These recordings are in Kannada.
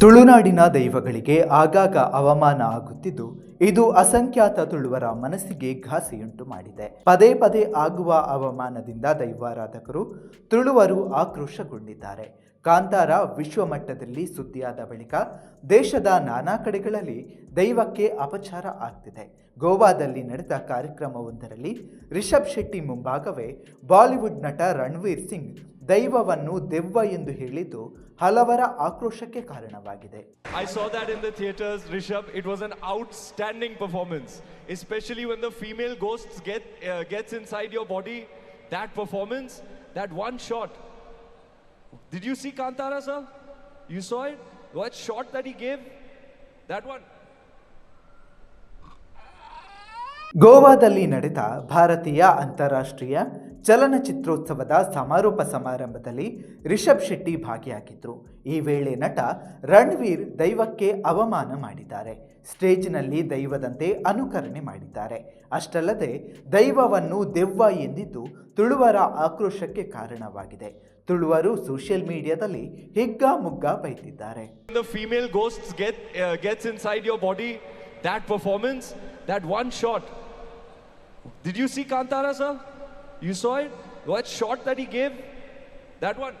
ತುಳುನಾಡಿನ ದೈವಗಳಿಗೆ ಆಗಾಗ ಅವಮಾನ ಆಗುತ್ತಿದ್ದು, ಇದು ಅಸಂಖ್ಯಾತ ತುಳುವರ ಮನಸ್ಸಿಗೆ ಘಾಸಿಯುಂಟು ಮಾಡಿದೆ. ಪದೇ ಪದೇ ಆಗುವ ಅವಮಾನದಿಂದ ದೈವಾರಾಧಕರು ತುಳುವರು ಆಕ್ರೋಶಗೊಂಡಿದ್ದಾರೆ. ಕಾಂತಾರ ವಿಶ್ವಮಟ್ಟದಲ್ಲಿ ಸುದ್ದಿಯಾದ ಬಳಿಕ, ದೇಶದ ನಾನಾ ಕಡೆಗಳಲ್ಲಿ ದೈವಕ್ಕೆ ಅಪಚಾರ ಆಗ್ತಿದೆ. ಗೋವಾದಲ್ಲಿ ನಡೆದ ಕಾರ್ಯಕ್ರಮವೊಂದರಲ್ಲಿ ರಿಷಬ್ ಶೆಟ್ಟಿ ಮುಂಭಾಗವೇ ಬಾಲಿವುಡ್ ನಟ ರಣವೀರ್ ಸಿಂಗ್ ದೈವವನ್ನು ದೆವ್ವ ಎಂದು ಹೇಳಿದ್ದು ಹಲವರ ಆಕ್ರೋಶಕ್ಕೆ ಕಾರಣವಾಗಿದೆ. I saw that in the theatres Rishab it was an outstanding performance especially when the female ghosts get gets inside your body that performance that one shot did you see Kantara sir you saw it what shot that he gave that one ಗೋವಾದಲ್ಲಿ ನಡೆದ ಭಾರತೀಯ ಅಂತಾರಾಷ್ಟ್ರೀಯ ಚಲನಚಿತ್ರೋತ್ಸವದ ಸಮಾರೋಪ ಸಮಾರಂಭದಲ್ಲಿ ರಿಷಬ್ ಶೆಟ್ಟಿ ಭಾಗಿಯಾಗಿದ್ದರು ಈ ವೇಳೆ ನಟ ರಣವೀರ್ ದೈವಕ್ಕೆ ಅವಮಾನ ಮಾಡಿದ್ದಾರೆ. ಸ್ಟೇಜ್ನಲ್ಲಿ ದೈವದಂತೆ ಅನುಕರಣೆ ಮಾಡಿದ್ದಾರೆ. ಅಷ್ಟಲ್ಲದೆ, ದೈವವನ್ನು ದೆವ್ವ ಎಂದಿದ್ದು ತುಳುವರ ಆಕ್ರೋಶಕ್ಕೆ ಕಾರಣವಾಗಿದೆ. ತುಳುವರು ಸೋಷಿಯಲ್ ಮೀಡಿಯಾದಲ್ಲಿ ಹಿಗ್ಗಾಮುಗ್ಗಾ ಬೈತಿದ್ದಾರೆ When the female ghosts body that performance that one body. Did you see Kantara, sir? You saw it. What shot that he gave? That one.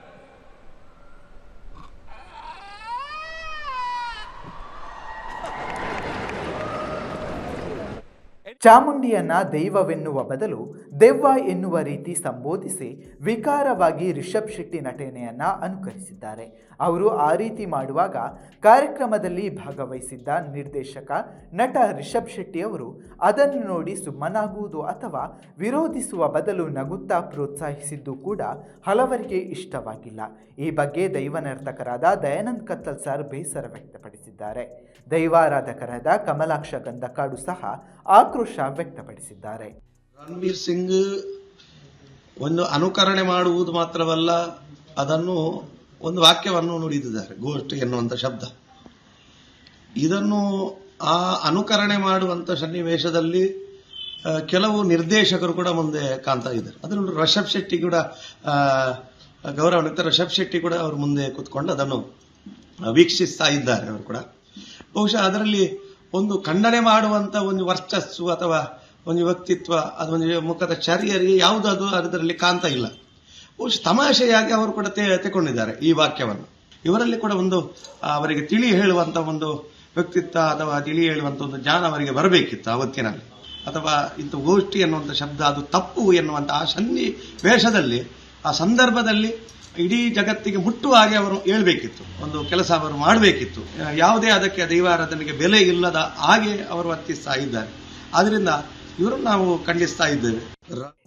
ಚಾಮುಂಡಿಯನ್ನ ದೈವವೆನ್ನುವ ಬದಲು ದೆವ್ವ ಎನ್ನುವ ರೀತಿ ಸಂಬೋಧಿಸಿ ವಿಕಾರವಾಗಿ ರಿಷಬ್ ಶೆಟ್ಟಿ ನಟನೆಯನ್ನ ಅನುಕರಿಸಿದ್ದಾರೆ. ಅವರು ಆ ರೀತಿ ಮಾಡುವಾಗ ಕಾರ್ಯಕ್ರಮದಲ್ಲಿ ಭಾಗವಹಿಸಿದ್ದ ನಿರ್ದೇಶಕ ನಟ ರಿಷಬ್ ಶೆಟ್ಟಿ ಅವರು ಅದನ್ನು ನೋಡಿ ಸುಮ್ಮನಾಗುವುದು ಅಥವಾ ವಿರೋಧಿಸುವ ಬದಲು ನಗುತ್ತಾ ಪ್ರೋತ್ಸಾಹಿಸಿದ್ದು ಕೂಡ ಹಲವರಿಗೆ ಇಷ್ಟವಾಗಿಲ್ಲ. ಈ ಬಗ್ಗೆ ದೈವನರ್ತಕರಾದ ದಯಾನಂದ್ ಕತ್ತಲ್ ಸರ್ ಬೇಸರ ವ್ಯಕ್ತಪಡಿಸಿದ್ದಾರೆ. ದೈವಾರಾಧಕರಾದ ಕಮಲಾಕ್ಷ ಗಂಧಕಾಡು ಸಹ ಆಕ್ರೋಶ ವ್ಯಕ್ತಪಡಿಸಿದ್ದಾರೆ. ರಣವೀರ್ ಸಿಂಗ್ ಒಂದು ಅನುಕರಣೆ ಮಾಡುವುದು ಮಾತ್ರವಲ್ಲ, ಅದನ್ನು ಒಂದು ವಾಕ್ಯವನ್ನು ನುಡಿದಿದ್ದಾರೆ, ಗೋಷ್ಠಿ ಎನ್ನುವಂಥ ಶಬ್ದ. ಇದನ್ನು ಆ ಅನುಕರಣೆ ಮಾಡುವಂತ ಸನ್ನಿವೇಶದಲ್ಲಿ ಕೆಲವು ನಿರ್ದೇಶಕರು ಕೂಡ ಮುಂದೆ ಕಾಣ್ತಾ ಇದ್ದಾರೆ. ಅದನ್ನು ರಿಷಬ್ ಶೆಟ್ಟಿ ಕೂಡ ಗೌರವ ಗೌರವಾನ್ವಿತ ರಿಷಬ್ ಶೆಟ್ಟಿ ಕೂಡ ಅವರು ಮುಂದೆ ಕೂತ್ಕೊಂಡು ಅದನ್ನು ವೀಕ್ಷಿಸ್ತಾ ಇದ್ದಾರೆ ಅವರು ಕೂಡ. ಬಹುಶಃ ಅದರಲ್ಲಿ ಒಂದು ಖಂಡನೆ ಮಾಡುವಂತ ಒಂದು ವರ್ಚಸ್ಸು ಅಥವಾ ಒಂದು ವ್ಯಕ್ತಿತ್ವ ಅದು ಒಂದು ಮುಖದ ಚರ್ಯರಿಗೆ ಯಾವುದಾದ್ರು ಅದು ಅದರಲ್ಲಿ ಕಾಣ್ತಾ ಇಲ್ಲ. ಬಹುಶಃ ತಮಾಷೆಯಾಗಿ ಅವರು ಕೂಡ ತೆಕೊಂಡಿದ್ದಾರೆ ಈ ವಾಕ್ಯವನ್ನು. ಇವರಲ್ಲಿ ಕೂಡ ಒಂದು ಅವರಿಗೆ ತಿಳಿ ಹೇಳುವಂತ ಒಂದು ವ್ಯಕ್ತಿತ್ವ ಅಥವಾ ತಿಳಿ ಹೇಳುವಂತ ಒಂದು ಜ್ಞಾನ ಅವರಿಗೆ ಬರಬೇಕಿತ್ತು ಅವತ್ತಿನಲ್ಲಿ ಅಥವಾ ಇಂಥ ಗೋಷ್ಠಿ ಎನ್ನುವಂಥ ಶಬ್ದ, ಅದು ತಪ್ಪು ಎನ್ನುವಂಥ ಆ ಸನ್ನಿವೇಶದಲ್ಲಿ, ಆ ಸಂದರ್ಭದಲ್ಲಿ ಇಡೀ ಜಗತ್ತಿಗೆ ಮುಟ್ಟುವ ಹಾಗೆ ಅವರು ಹೇಳಬೇಕಿತ್ತು. ಒಂದು ಕೆಲಸ ಅವರು ಮಾಡಬೇಕಿತ್ತು. ಯಾವುದೇ ಅದಕ್ಕೆ ದೈವಾರಾಧನೆಗೆ ಬೆಲೆ ಇಲ್ಲದ ಹಾಗೆ ಅವರು ವರ್ತಿಸ್ತಾ ಇದ್ದಾರೆ. ಆದ್ರಿಂದ ಇವರನ್ನು ನಾವು ಖಂಡಿಸ್ತಾ ಇದ್ದೇವೆ.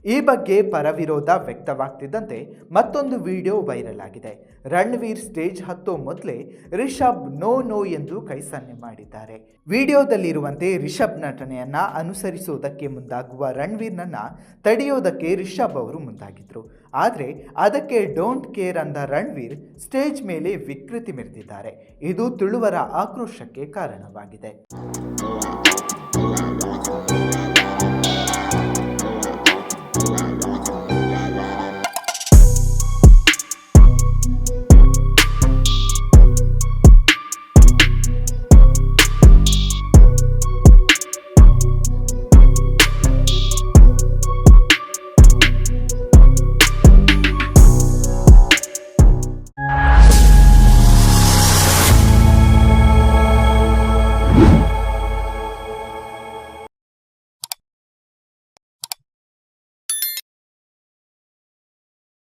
ಈ ಬಗ್ಗೆ ಪರವಿರೋಧ ವ್ಯಕ್ತವಾಗ್ತಿದ್ದಂತೆ ಮತ್ತೊಂದು ವಿಡಿಯೋ ವೈರಲ್ ಆಗಿದೆ. ರಣವೀರ್ ಸ್ಟೇಜ್ ಹತ್ತೋ ಮೊದಲೇ ರಿಷಬ್ ನೋ ನೋ ಎಂದು ಕೈ ಸನ್ನೆ ಮಾಡಿದ್ದಾರೆ. ವಿಡಿಯೋದಲ್ಲಿರುವಂತೆ ರಿಷಬ್ ನಟನೆಯನ್ನ ಅನುಸರಿಸುವುದಕ್ಕೆ ಮುಂದಾಗುವ ರಣವೀರ್ನನ್ನ ತಡೆಯೋದಕ್ಕೆ ರಿಷಬ್ ಅವರು ಮುಂದಾಗಿದ್ರು. ಆದರೆ ಅದಕ್ಕೆ ಡೋಂಟ್ ಕೇರ್ ಅಂದ ರಣವೀರ್ ಸ್ಟೇಜ್ ಮೇಲೆ ವಿಕೃತಿ ಮೆರೆದಿದ್ದಾರೆ. ಇದು ತುಳುವರ ಆಕ್ರೋಶಕ್ಕೆ ಕಾರಣವಾಗಿದೆ.